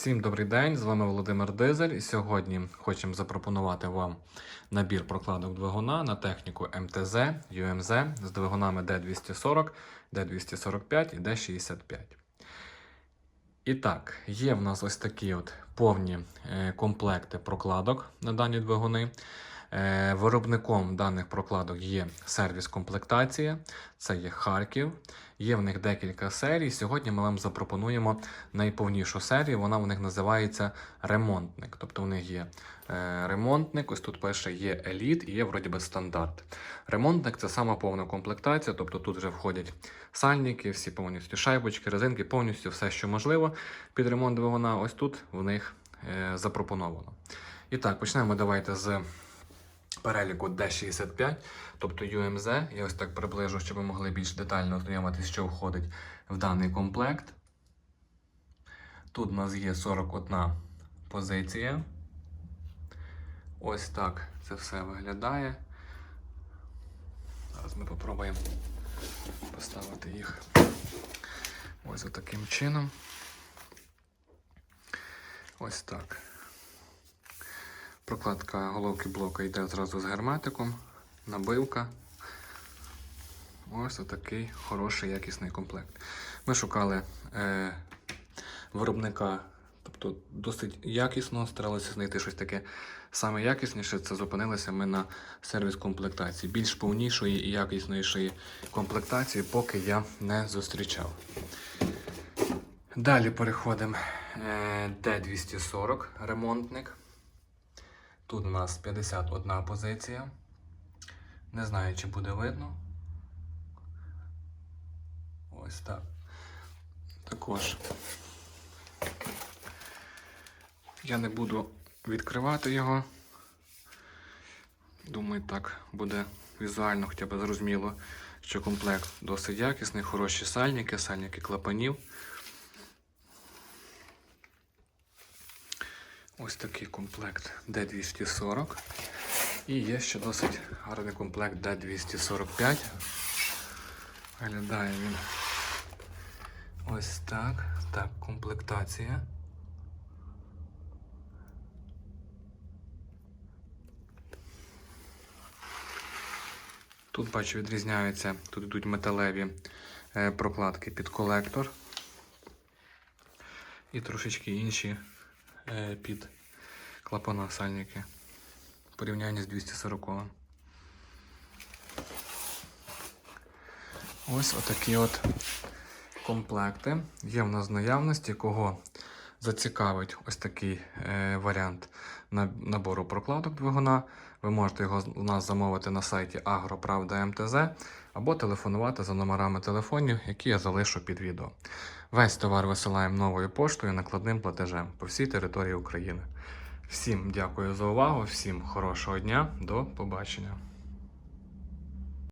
Всім добрий день, з вами Володимир Дизель. І сьогодні хочемо запропонувати вам набір прокладок двигуна на техніку МТЗ, ЮМЗ з двигунами D240, D245 і D65. І так, є в нас ось такі от повні е, комплекти прокладок на дані двигуни. Е, Виробником даних прокладок є сервіс комплектація, це є Харків. Є в них декілька серій. Сьогодні ми вам запропонуємо найповнішу серію. Вона в них називається ремонтник. Тобто в них є е, ремонтник, ось тут пише є еліт і є вроді би стандарт. Ремонтник це сама повна комплектація, тобто тут вже входять сальники, всі повністю шайбочки, резинки, повністю все, що можливо під ремонт двигуна. Ось тут в них е, запропоновано. І так, почнемо давайте з переліку D65, тобто UMZ. Я ось так приближу, щоб ви могли більш детально ознайомитися, що входить в даний комплект. Тут у нас є 41 позиція. Ось так це все виглядає. Зараз ми попробуємо поставити їх ось таким чином. Ось так. Прокладка головки блока йде зразу з герметиком, набивка. Ось отакий хороший якісний комплект. Ми шукали е, виробника, тобто досить якісно, старалися знайти щось таке саме якісніше. Це зупинилися ми на сервіс комплектації. Більш повнішої і якіснішої комплектації, поки я не зустрічав. Далі переходимо е, D240 ремонтник. Тут у нас 51 позиція. Не знаю, чи буде видно. Ось так. Також я не буду відкривати його. Думаю, так буде візуально хоча б зрозуміло, що комплект досить якісний, хороші сальники, сальники клапанів. Ось такий комплект D240. І є ще досить гарний комплект D245. Виглядає він ось так. Так, комплектація. Тут, бачу, відрізняються, тут йдуть металеві е, прокладки під колектор. І трошечки інші під клапана сальники в порівнянні з 240. Ось отакі от комплекти. Є в нас наявності, кого зацікавить ось такий е, варіант набору прокладок двигуна. Ви можете його у нас замовити на сайті Агроправда або телефонувати за номерами телефонів, які я залишу під відео. Весь товар висилаємо новою поштою накладним платежем по всій території України. Всім дякую за увагу, всім хорошого дня, до побачення.